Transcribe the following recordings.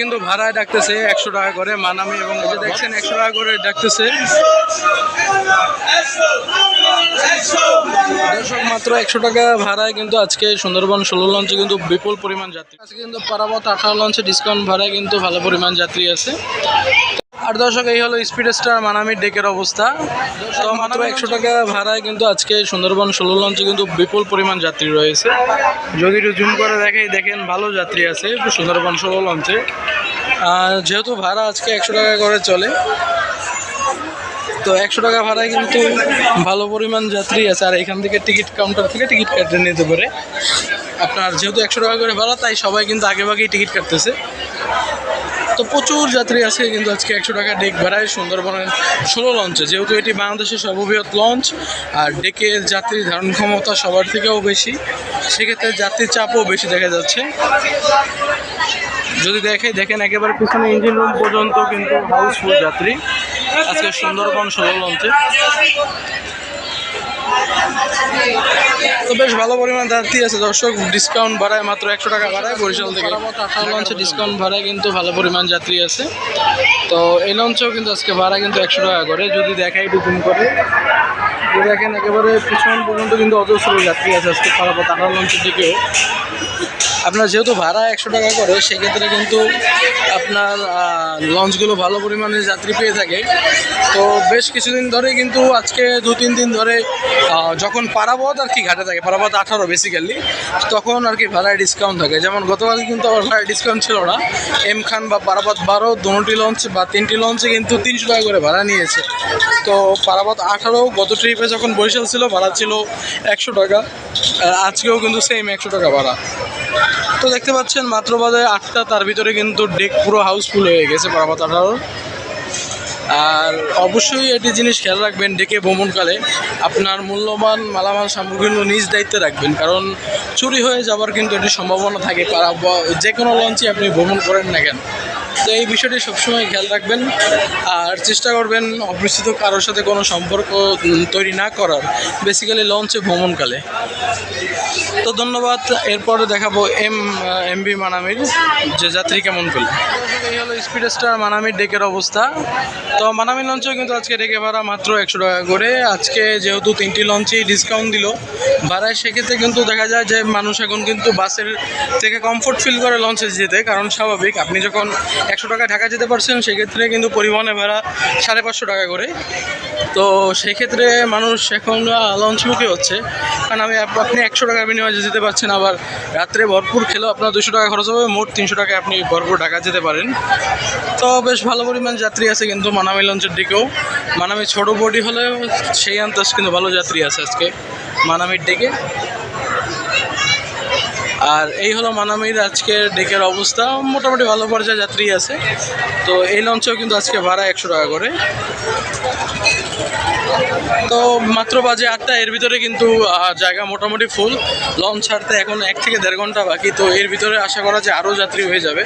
কিন্তু ভাড়ায় ডাকতেছে একশো টাকা করে মানামি এবং যে দেখছেন একশো টাকা করে ডাকতেছে। দর্শক, মাত্র একশো টাকা ভাড়ায় কিন্তু আজকে সুন্দরবন ষোলো লঞ্চে কিন্তু বিপুল পরিমাণ যাত্রী। আজকে কিন্তু পারাবত আঠারো লঞ্চে ডিসকাউন্ট ভাড়ায় কিন্তু ভালো পরিমাণ যাত্রী আছে। আর দর্শক এই হলো স্পিড স্টার মানামির ডেকের অবস্থা। তো মাত্র একশো টাকা ভাড়ায় কিন্তু আজকে সুন্দরবন ষোলো লঞ্চে কিন্তু বিপুল পরিমাণ যাত্রী রয়েছে। যদি একটু জুম করে দেখাই দেখেন ভালো যাত্রী আছে সুন্দরবন ষোলো লঞ্চে। আর যেহেতু ভাড়া আজকে একশো টাকা করে চলে তো একশো টাকা ভাড়ায় কিন্তু ভালো পরিমাণ যাত্রী আছে। আর এখান থেকে টিকিট কাউন্টার থেকে টিকিট কাটতে নিতে পারে। আপনার যেহেতু একশো টাকা করে ভাড়া তাই সবাই কিন্তু আগে ভাগেই টিকিট কাটতেছে। তো প্রচুর যাত্রী আছে, কিন্তু আজকে একশো টাকা ডেক ভাড়ায় সুন্দরবনের ষোলো লঞ্চে যেহেতু এটি বাংলাদেশের সর্ববৃহৎ লঞ্চ আর ডেকের যাত্রী ধারণ ক্ষমতা সবার থেকেও বেশি, সেক্ষেত্রে যাত্রীর চাপও বেশি দেখা যাচ্ছে। যদি দেখে, দেখেন একেবারে পিছনে ইঞ্জিন রুম পর্যন্ত কিন্তু হাউসফুল যাত্রী। আজকে সুন্দরবন ষোলো লঞ্চে তো বেশ ভালো পরিমাণ যাত্রী আছে দর্শক। ডিসকাউন্ট বাড়ায় মাত্র একশো টাকা বাড়ায় বরিশাল থেকে। আঠারো লঞ্চে ডিসকাউন্ট ভাড়ায় কিন্তু ভালো পরিমাণ যাত্রী আছে। তো এই লঞ্চেও কিন্তু আজকে ভাড়া কিন্তু একশো টাকা করে। যদি দেখাই বুকিং করে। দেখেন একেবারে পিছন পর্যন্ত কিন্তু অজস্র যাত্রী আছে আজকে খারাপ আঠারো লঞ্চের দিকেও। আপনার যেহেতু ভাড়া একশো টাকা করে, সেক্ষেত্রে কিন্তু আপনার লঞ্চগুলো ভালো পরিমাণে যাত্রী পেয়ে থাকে। তো বেশ কিছুদিন ধরে কিন্তু আজকে দু তিন দিন ধরে যখন পারাবত আর কি ঘাটে থাকে, পারাবত আঠারো বেসিক্যালি তখন আর কি ভাড়ায় ডিসকাউন্ট থাকে। যেমন গতকাল কিন্তু ভাড়ায় ডিসকাউন্ট ছিল না। এম খান বা পারাবত বারো, দুটি লঞ্চ বা তিনটি লঞ্চে কিন্তু তিনশো টাকা করে ভাড়া নিয়েছে। তো পারাবত আঠারো, গত ট্রিপে যখন বরিশাল ছিল, ভাড়া ছিল একশো টাকা। আজকেও কিন্তু সেম একশো টাকা ভাড়া। তো দেখতে পাচ্ছেন, মাত্র বাজে আটটা, তার ভিতরে কিন্তু ডেক পুরো হাউসফুল হয়ে গেছে পারাপাত আর অবশ্যই একটি জিনিস খেয়াল রাখবেন ডেকে ভ্রমণকালে আপনার মূল্যবান মালামাল সামগ্রীগুলো নিজ দায়িত্বে রাখবেন। কারণ চুরি হয়ে যাবার কিন্তু এটি সম্ভাবনা থাকে পারা যে কোনো লঞ্চে আপনি ভ্রমণ করেন না কেন। তো এই বিষয়টি সবসময় খেয়াল রাখবেন। আর চেষ্টা করবেন, অপরিচিত কারোর সাথে কোনো সম্পর্ক তৈরি না করার বেসিক্যালি লঞ্চে ভ্রমণকালে। তো ধন্যবাদ। এরপরে দেখাবো এম এমবি মানামির। যে যাত্রী কেমন পেল? এই হলো স্পিড স্টার মানামির ডেকের অবস্থা। তো মানামি লঞ্চেও কিন্তু আজকে ডেকে ভাড়া মাত্র একশো টাকা করে। আজকে যেহেতু তিনটি লঞ্চেই ডিসকাউন্ট দিল, ভাড়ায় সেক্ষেত্রে কিন্তু দেখা যায় যে মানুষ এখন কিন্তু বাসের থেকে কমফোর্ট ফিল করে লঞ্চে যেতে, কারণ স্বাভাবিক, আপনি যখন একশো টাকা ঢাকা যেতে পারছেন, সেক্ষেত্রে কিন্তু পরিবহনে ভাড়া সাড়ে পাঁচশো টাকা করে। তো সেক্ষেত্রে মানুষ এখন লঞ্চমুখী হচ্ছে। কারণ আমি আপনি একশো টাকার বিনিময়ে যেতে পারছেন, আবার রাত্রে ভরপুর খেলেও আপনার দুশো টাকা খরচ হবে, মোট তিনশো টাকায় আপনি ভরপুর ঢাকা যেতে পারেন। তো বেশ ভালো পরিমাণ যাত্রী আছে কিন্তু মানামি লঞ্চের দিকেও। মানামি ছোটো বডি হলেও সেই আন্তাজ কিন্তু ভালো যাত্রী আছে আজকে মানামির দিকে। আর এই হলো মানামির আজকের ডেকের অবস্থা, মোটামুটি ভালো পর্যায়ে যাত্রী আছে। তো এই লঞ্চেও কিন্তু আজকে ভাড়া একশো টাকা করে। তো মাত্র বাজে আটটা, এর ভিতরে কিন্তু জায়গা মোটামুটি ফুল লঞ্চ ছাড়তে এখন এক থেকে দেড় ঘণ্টা বাকি, তো এর ভিতরে আশা করা যে আরও যাত্রী হয়ে যাবে।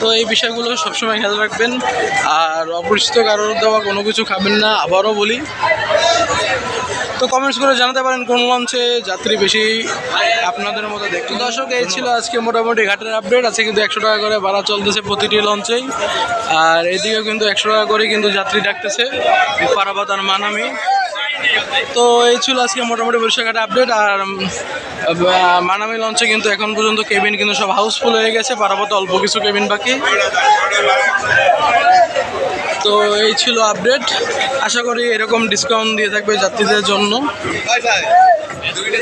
তো এই বিষয়গুলো সবসময় খেয়াল রাখবেন। আর অপরিচিত কারোর দেওয়া কোনো কিছু খাবেন না, আবারও বলি। তো কমেন্টস করে জানাতে পারেন কোন লঞ্চে যাত্রী বেশি আপনাদের মতো দেখতে। দর্শক, এই ছিল আজকে মোটামুটি ঘাটের আপডেট আছে কিন্তু একশো টাকা করে ভাড়া চলতেছে প্রতিটি লঞ্চেই। আর এদিকেও কিন্তু একশো টাকা করে কিন্তু যাত্রী ডাকতেছে। পারাবাদ আর মানামি। তো এই ছিল আজকে মোটামুটি বরিশাল ঘাটের আপডেট আর মানামি লঞ্চে কিন্তু এখন পর্যন্ত কেবিন কিন্তু সব হাউসফুল হয়ে গেছে পারাবাদ অল্প কিছু কেবিন বাকি। তো এই ছিল আপডেট। আশা করি এরকম ডিসকাউন্ট দিয়ে থাকবে যাত্রীদের জন্য।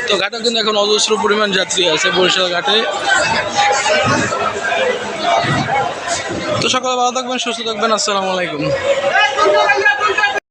তো ঘাটে কিন্তু এখন অজস্র পরিমাণ যাত্রী আছে বরিশাল ঘাটে। তো সকালে ভালো থাকবেন, সুস্থ থাকবেন, আসসালামু আলাইকুম।